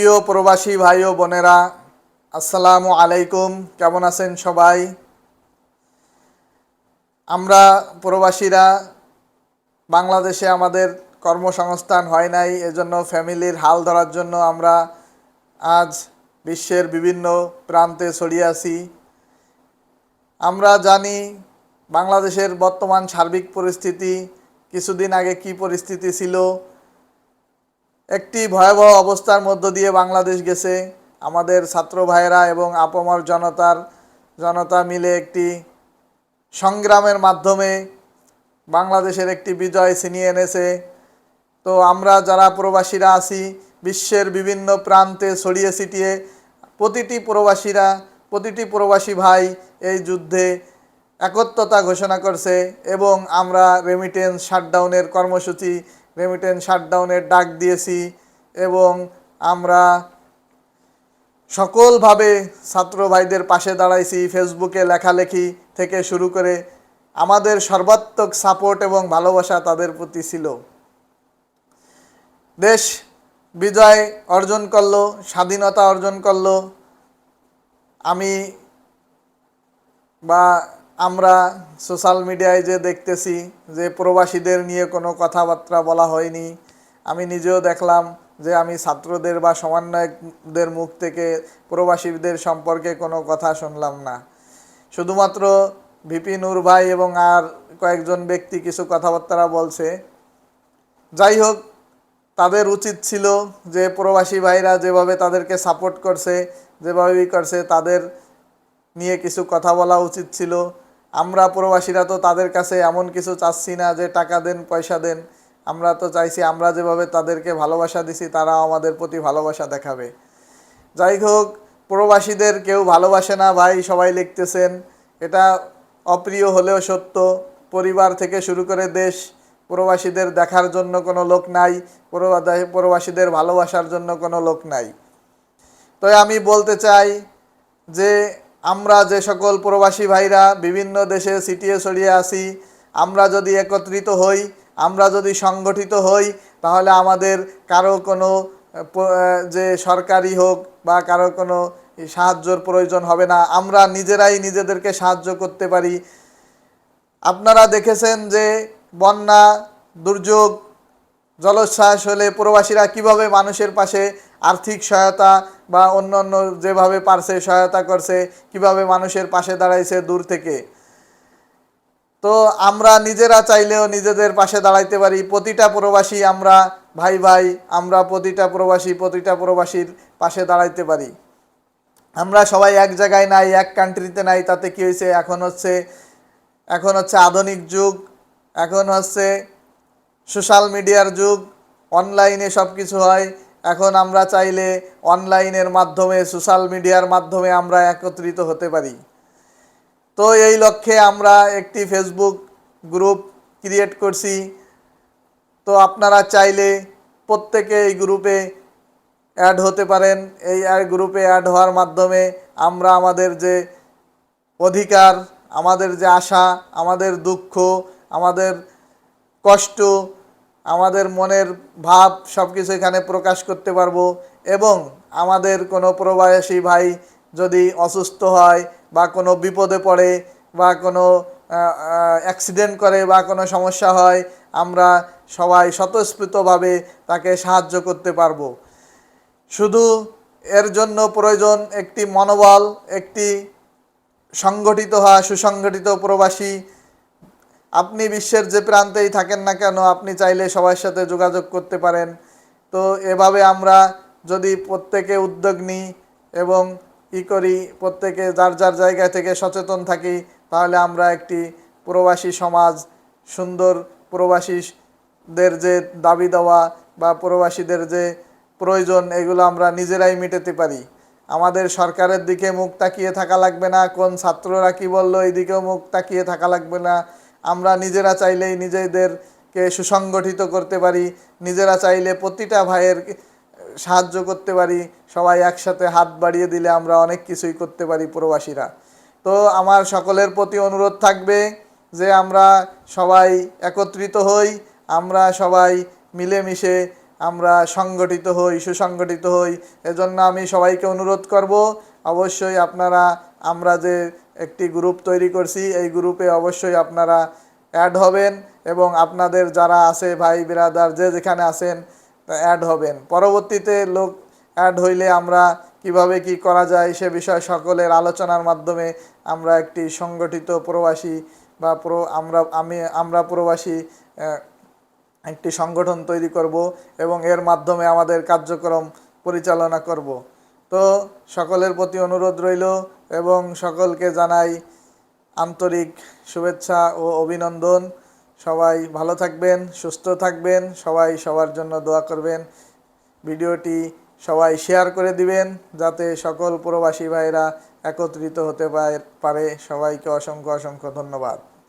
প্রিয় প্রবাসী ভাই ও বোনেরা, আসসালামু আলাইকুম। কেমন আছেন সবাই? আমরা প্রবাসীরা, বাংলাদেশে আমাদের কর্মসংস্থান হয় নাই, এজন্য ফ্যামিলির হাল ধরার জন্য আমরা আজ বিশ্বের বিভিন্ন প্রান্তে ছড়িয়ে আছি। আমরা জানি বাংলাদেশের বর্তমান সার্বিক পরিস্থিতি, কিছুদিন আগে কি পরিস্থিতি ছিল একটি ভয়াবহ অবস্থার মধ্য দিয়ে বাংলাদেশ গেছে। আমাদের ছাত্র ভাইয়েরা এবং আপমর জনতার, জনতা মিলে একটি সংগ্রামের মাধ্যমে বাংলাদেশের একটি বিজয় ছিনিয়ে এনেছে। তো আমরা যারা প্রবাসীরা আছি, বিশ্বের বিভিন্ন প্রান্তে ছড়িয়ে ছিটিয়ে প্রতিটি প্রবাসীরা, প্রতিটি প্রবাসী ভাই এই যুদ্ধে একত্রতা ঘোষণা করছে এবং আমরা রেমিটেন্স শাটডাউনের কর্মসূচি রেমিটেন্স শাটডাউনের ডাক দিয়েছি এবং আমরা সকলভাবে ছাত্র ভাইদের পাশে দাঁড়াইছি ফেসবুকে লেখালেখি থেকে শুরু করে। আমাদের সর্বাত্মক সাপোর্ট এবং ভালোবাসা তাদের প্রতি ছিল। দেশ বিজয় অর্জন করল, স্বাধীনতা অর্জন করল। আমি বা আমরা সোশ্যাল মিডিয়ায় যে দেখতেছি যে প্রবাসীদের নিয়ে কোনো কথাবার্তা বলা হয়নি, আমি নিজেও দেখলাম যে আমি ছাত্রদের বা সমন্বয়কদের মুখ থেকে প্রবাসীদের সম্পর্কে কোনো কথা শুনলাম না। শুধুমাত্র ভিপি নূর ভাই এবং আর কয়েকজন ব্যক্তি কিছু কথাবার্তা বলছে। যাই হোক, তাদের উচিত ছিল যে প্রবাসী ভাইরা যেভাবে তাদেরকে সাপোর্ট করছে, যেভাবেই করছে, তাদের নিয়ে কিছু কথা বলা উচিত ছিল। আমরা প্রবাসীরা তো তাদের কাছে এমন কিছু চাচ্ছি না যে টাকা দেন, পয়সা দেন। আমরা তো চাইছি আমরা যেভাবে তাদেরকে ভালোবাসা দিছি তারা আমাদের প্রতি ভালোবাসা দেখাবে। যাই হোক, প্রবাসীদের কেউ ভালোবাসে না ভাই, সবাই লিখতেছেন, এটা অপ্রিয় হলেও সত্য। পরিবার থেকে শুরু করে দেশ, প্রবাসীদের দেখার জন্য কোনো লোক নাই প্রবাসীদের ভালোবাসার জন্য কোনো লোক নাই। তো আমি বলতে চাই যে আমরা যে সকল প্রবাসী ভাইরা বিভিন্ন দেশে সিটিয়ে ছড়িয়ে আসি আমরা যদি একত্রিত হই, আমরা যদি সংগঠিত হই, তাহলে আমাদের কারও কোনো যে সরকারি হোক বা কারও কোনো সাহায্যর প্রয়োজন হবে না। আমরা নিজেরাই নিজেদেরকে সাহায্য করতে পারি। আপনারা দেখেছেন যে বন্যা, দুর্যোগ জলোচ্ছ্বাস হলে প্রবাসীরা কীভাবে মানুষের পাশে আর্থিক সহায়তা বা অন্য অন্য যেভাবে পারছে সহায়তা করছে, কীভাবে মানুষের পাশে দাঁড়াইছে দূর থেকে? তো আমরা নিজেরা চাইলেও নিজেদের পাশে দাঁড়াইতে পারি। প্রতিটা প্রবাসী আমরা ভাই ভাই, আমরা প্রতিটা প্রবাসী প্রতিটা প্রবাসীর পাশে দাঁড়াইতে পারি। আমরা সবাই এক জায়গায় নাই, এক কান্ট্রিতে নাই, তাতে কী হয়েছে? এখন হচ্ছে এখন হচ্ছে আধুনিক যুগ, এখন হচ্ছে সোশ্যাল মিডিয়ার যুগ, অনলাইনে সব কিছু হয়। এখন আমরা চাইলে অনলাইনের মাধ্যমে, সোশ্যাল মিডিয়ার মাধ্যমে আমরা একত্রিত হতে পারি। তো এই লক্ষ্যে আমরা একটি ফেসবুক গ্রুপ ক্রিয়েট করছি। তো আপনারা চাইলে প্রত্যেকে এই গ্রুপে অ্যাড হতে পারেন। এই গ্রুপে অ্যাড হওয়ার মাধ্যমে আমরা আমাদের যে অধিকার, আমাদের যে আশা, আমাদের দুঃখ, আমাদের কষ্ট, আমাদের মনের ভাব সব কিছু এখানে প্রকাশ করতে পারব এবং আমাদের কোনো প্রবাসী ভাই যদি অসুস্থ হয় বা কোনো বিপদে পড়ে বা কোনো অ্যাক্সিডেন্ট করে বা কোনো সমস্যা হয়, আমরা সবাই স্বতঃস্ফূর্তভাবে তাকে সাহায্য করতে পারব। শুধু এর জন্য প্রয়োজন একটি মনোবল, একটি সংগঠিত হওয়া, সুসংগঠিত প্রবাসী আপনি বিশ্বের যে প্রান্তেই থাকেন না কেন, আপনি চাইলে সবার সাথে যোগাযোগ করতে পারেন। তো এভাবে আমরা যদি প্রত্যেকে উদ্যোগ নিই এবং ই করি, প্রত্যেকে যার যার জায়গা থেকে সচেতন থাকি, তাহলে আমরা একটি প্রবাসী সমাজ, সুন্দর প্রবাসীদের যে দাবি দেওয়া বা প্রবাসীদের যে প্রয়োজন, এগুলো আমরা নিজেরাই মেটাতে পারি। আমাদের সরকারের দিকে মুখ তাকিয়ে থাকা লাগবে না, কোন ছাত্ররা কী বলল এই দিকেও মুখ তাকিয়ে থাকা লাগবে না। আমরা নিজেরা চাইলেই নিজেদেরকে সুসংগঠিত করতে পারি, নিজেরা চাইলে প্রতিটা ভাইয়ের সাহায্য করতে পারি, সবাই একসাথে হাত বাড়িয়ে দিলে আমরা অনেক কিছুই করতে পারি প্রবাসীরা। তো আমার সকলের প্রতি অনুরোধ থাকবে যে আমরা সবাই একত্রিত হই, আমরা সবাই মিলেমিশে আমরা সংগঠিত হই, সুসংগঠিত হই। এজন্য আমি সবাইকে অনুরোধ করব অবশ্যই আপনারা, আমরা যে একটি গ্রুপ তৈরি করছি, এই গ্রুপে অবশ্যই আপনারা অ্যাড হবেন এবং আপনাদের যারা আছে ভাই বিরাদার যে যেখানে আছেন অ্যাড হবেন। পরবর্তীতে লোক অ্যাড হইলে আমরা কীভাবে কি করা যায় সে বিষয়ে সকলের আলোচনার মাধ্যমে আমরা একটি সংগঠিত প্রবাসী বা প্রো, আমরা, আমি, আমরা প্রবাসী একটি সংগঠন তৈরি করব এবং এর মাধ্যমে আমাদের কার্যক্রম পরিচালনা করব। তো সকলের প্রতি অনুরোধ রইল এবং সকলকে জানাই আন্তরিক শুভেচ্ছা ও অভিনন্দন। সবাই ভালো থাকবেন, সুস্থ থাকবেন, সবাই সবার জন্য দোয়া করবেন। ভিডিওটি সবাই শেয়ার করে দিবেন যাতে সকল প্রবাসী ভাইরা একত্রিত হতে পারে- সবাইকে অসংখ্য অসংখ্য ধন্যবাদ।